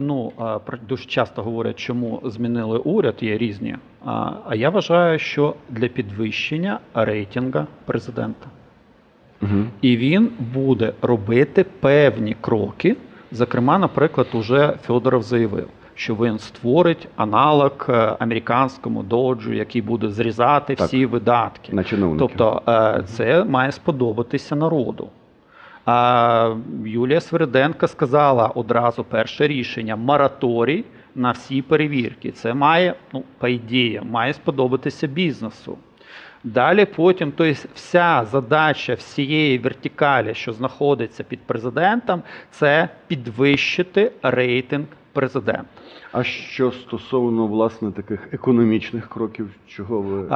ну про- дуже часто говорять, чому змінили уряд, є різні. А, я вважаю, що для підвищення рейтинга президента. Угу. І він буде робити певні кроки. Зокрема, наприклад, уже Федоров заявив, що він створить аналог е, американському доджу, який буде зрізати Так. всі видатки. На чиновників. Тобто е, це має сподобатися народу. А Юлія Свериденко сказала одразу перше рішення мораторій на всі перевірки. Це має, ну, по ідеї, має сподобатися бізнесу. Далі потім, тобто вся задача всієї вертикалі, що знаходиться під президентом, це підвищити рейтинг президента. А що стосовно власне таких економічних кроків, чого ви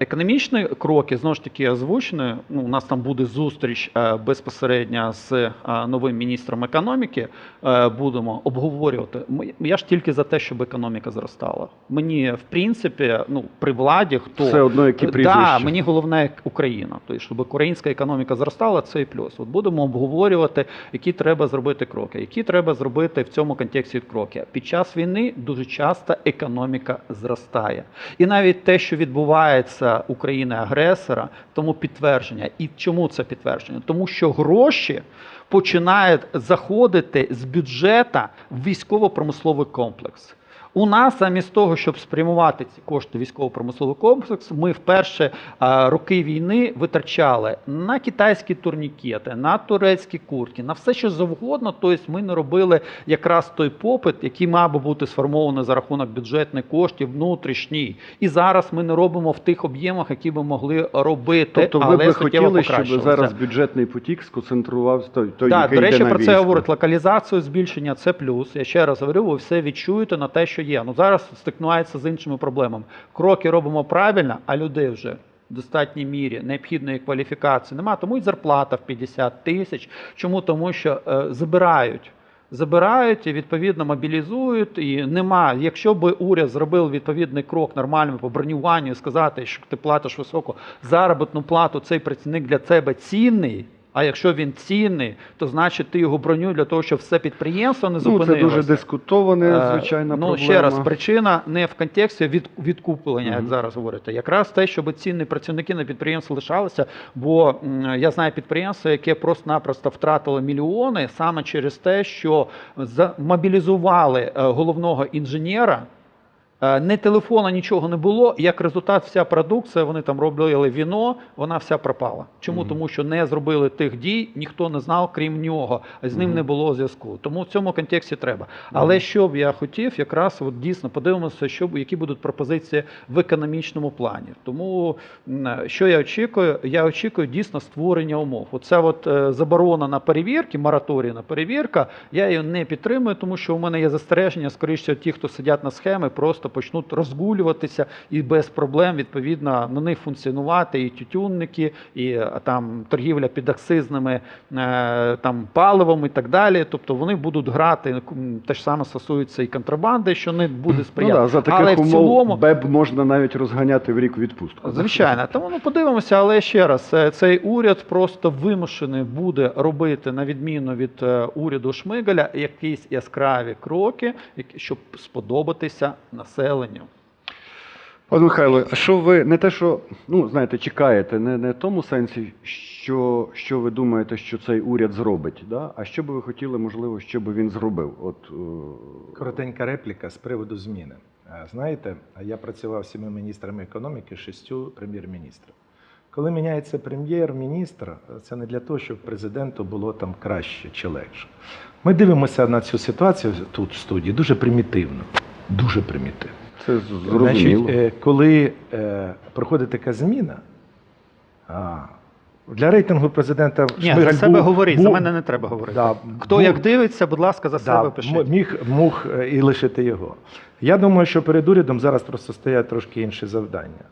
Економічні кроки знову ж таки озвучені. Ну, у нас там буде зустріч е, безпосередньо з е, новим міністром економіки. Е, Будемо обговорювати. Я ж тільки за те, щоб економіка зростала. Мені в принципі, ну при владі хто все одно які Да, мені головне Україна. Тобто, щоб українська економіка зростала, це і плюс. От будемо обговорювати, які треба зробити кроки, які треба зробити в цьому контексті кроки. Під час війни дуже часто економіка зростає. І навіть те, що відбувається України агресора, тому підтвердження. І чому це підтвердження? Тому що гроші починають заходити з бюджета в військово-промисловий комплекс. У нас замість того, щоб спрямувати ці кошти військово-промисловий комплекс, ми в перші роки війни витрачали на китайські турнікети, на турецькі куртки, на все, що завгодно. Тобто ми не робили якраз той попит, який мав би бути сформований за рахунок бюджетних коштів внутрішній. І зараз ми не робимо в тих об'ємах, які би могли робити. Тобто ви але би хотіли, щоб зараз бюджетний потік сконцентрувався той, той Так, який до речі, йде на про це військо? говорить локалізацію, збільшення це плюс. Я ще раз говорю, ви все відчуєте на те, що є. Ну зараз стикнувається з іншими проблемами. Кроки робимо правильно, а людей вже в достатній мірі необхідної кваліфікації немає. Тому і зарплата в 50 тисяч. Чому? Тому що е, забирають. Забирають і відповідно мобілізують, і нема. Якщо би уряд зробив відповідний крок нормальним по бронюванню, сказати, що ти платиш високу заробітну плату, цей працівник для тебе цінний. А якщо він цінний, то значить ти його бронюєш для того, щоб все підприємство не Ну, це дуже дискутоване, Е, звичайна ну, проблема. ще раз, причина не в контексті від, відкуплення, як зараз говорите. Якраз те, щоб цінні працівники на підприємстві лишалися, бо я знаю підприємство, яке просто-напросто втратило мільйони саме через те, що мобілізували е, головного інженера. Е, Не телефона, нічого не було. Як результат, вся продукція, вони там робили віно, вона вся пропала. Чому? Мгм. Тому що не зробили тих дій, ніхто не знав, крім нього, а з ним Мгм. не було зв'язку. Тому в цьому контексті треба. Але що б я хотів, якраз от дійсно подивимося, що які будуть пропозиції в економічному плані. Тому що я очікую? Я очікую дійсно створення умов. Оце от е, заборона на перевірки, мораторій на перевірка. Я її не підтримую, тому що у мене є застереження. Скоріше, ті, хто сидять на схеми, просто почнуть розгулюватися і без проблем відповідно на них функціонувати і тютюнники, і е, там торгівля під акцизними е, там паливом і так далі. Тобто вони будуть грати. Те ж саме стосується і контрабанди, що не буде Ну, сприяти. да, за таких Але в цілому БЕБ можна навіть розганяти в рік відпустку. Звичайно, тому ну подивимося, але ще раз, е, цей уряд просто вимушений буде робити на відміну від уряду Шмигаля якісь яскраві кроки, щоб сподобатися населенню. Пане Михайло, а що ви не те, що ну знаєте, чекаєте, не, не в тому сенсі, що, що ви думаєте, що цей уряд зробить, да? а що би ви хотіли, можливо, що би він зробив? От е, Коротенька репліка з приводу зміни. Знаєте, я працював з семи міністрами економіки, шістю прем'єр-міністрів. Коли міняється прем'єр-міністр, це не для того, щоб президенту було там краще чи легше. Ми дивимося на цю ситуацію тут в студії дуже примітивно. Дуже примітивно. це зрозуміло. Значить, коли е, проходить така зміна, а, для рейтингу президента Ні, за себе був- говоріть, за мене не треба говорити. Да, Хто був- як дивиться, будь ласка, за себе Да, пишіть. міг мог е, і лишити його. Я думаю, що перед урядом зараз просто стоять трошки інші завдання.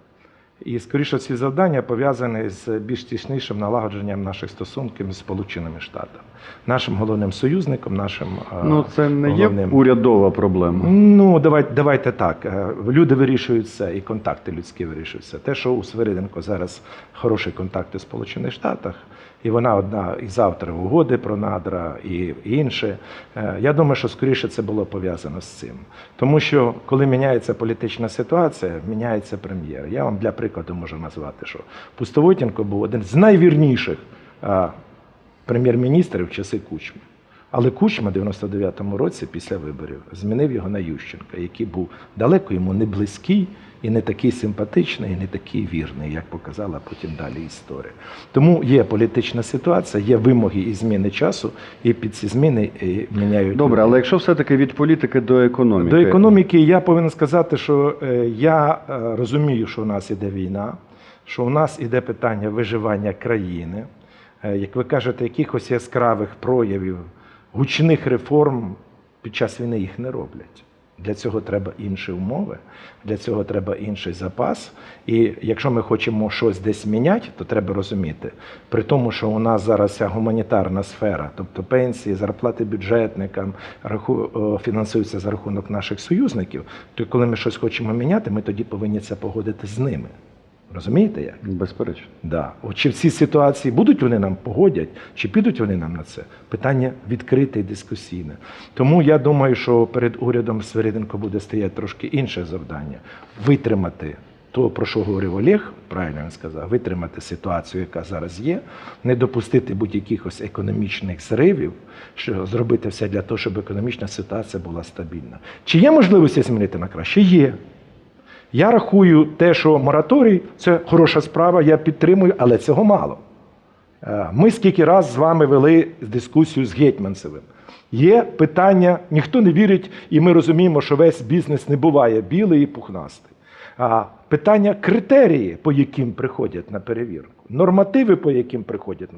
І, скоріше, ці завдання пов'язані з більш тіснішим налагодженням наших стосунків з Сполученими Штатами, нашим головним союзником, нашим е, Ну це не є головним урядова проблема. Ну, давайте, давайте так. Е, Люди вирішують все, і контакти людські вирішуються. Те, що у Свириденко зараз хороші контакти в Сполучених Штатах, і вона одна із авторів угоди про надра і інше. Е, Я думаю, що скоріше це було пов'язано з цим. Тому що коли міняється політична ситуація, міняється прем'єр. Я вам для прикладу можу назвати, що Пустовотінко був один з найвірніших е, прем'єр-міністрів в часи Кучми. Але Кучма в 99-му році після виборів змінив його на Ющенка, який був далеко йому не близький і не такий симпатичний, і не такий вірний, як показала потім далі історія. Тому є політична ситуація, є вимоги і зміни часу, і під ці зміни е, міняють. Добре, але якщо все-таки від політики до економіки. До економіки я повинен сказати, що е, я е, розумію, що у нас іде війна, що у нас іде питання виживання країни. Як ви кажете, якихось яскравих проявів, гучних реформ під час війни їх не роблять. Для цього треба інші умови, для цього треба інший запас. І якщо ми хочемо щось десь міняти, то треба розуміти, при тому, що у нас зараз ця гуманітарна сфера, тобто пенсії, зарплати бюджетникам, раху, фінансуються за рахунок наших союзників, то коли ми щось хочемо міняти, ми тоді повинні це погодити з ними. Розумієте як? Безперечно. Да. От чи в цій ситуації будуть вони нам погодять, чи підуть вони нам на це? Питання відкрите і дискусійне. Тому я думаю, що перед урядом Свириденко буде стояти трошки інше завдання витримати то, про що говорив Олег, правильно він сказав, витримати ситуацію, яка зараз є, не допустити будь-якихось економічних зривів, що зробити все для того, щоб економічна ситуація була стабільна. Чи є можливості змінити на краще? Є. Я рахую те, що мораторій це хороша справа, я підтримую, але цього мало. Е, Ми скільки раз з вами вели дискусію з Гетьманцевим. Є питання, ніхто не вірить, і ми розуміємо, що весь бізнес не буває білий і пухнастий. Питання критерії, по яким приходять на перевірку, нормативи, по яким приходять.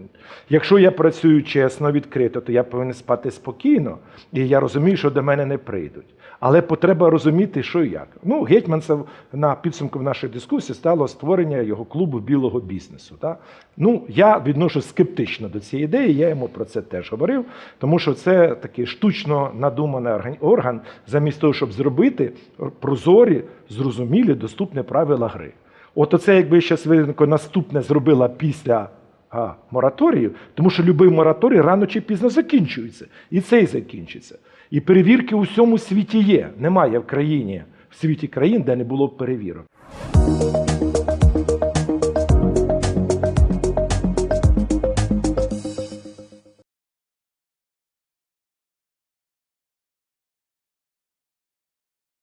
Якщо я працюю чесно, відкрито, то я повинен спати спокійно, і я розумію, що до мене не прийдуть. Але потреба розуміти, що і як. Ну, Гетьманцев на підсумку нашої дискусії стало створення його клубу білого бізнесу. Так? Ну, я відношу скептично до цієї ідеї, я йому про це теж говорив, тому що це такий штучно надуманий орган, замість того, щоб зробити прозорі, зрозумілі, доступні правила гри. От оце, якби ще Свириденко наступне зробила після а, мораторію, тому що будь-який мораторій рано чи пізно закінчується. І цей закінчиться. І перевірки у всьому світі є. Немає в країні, в світі країн, де не було перевірок.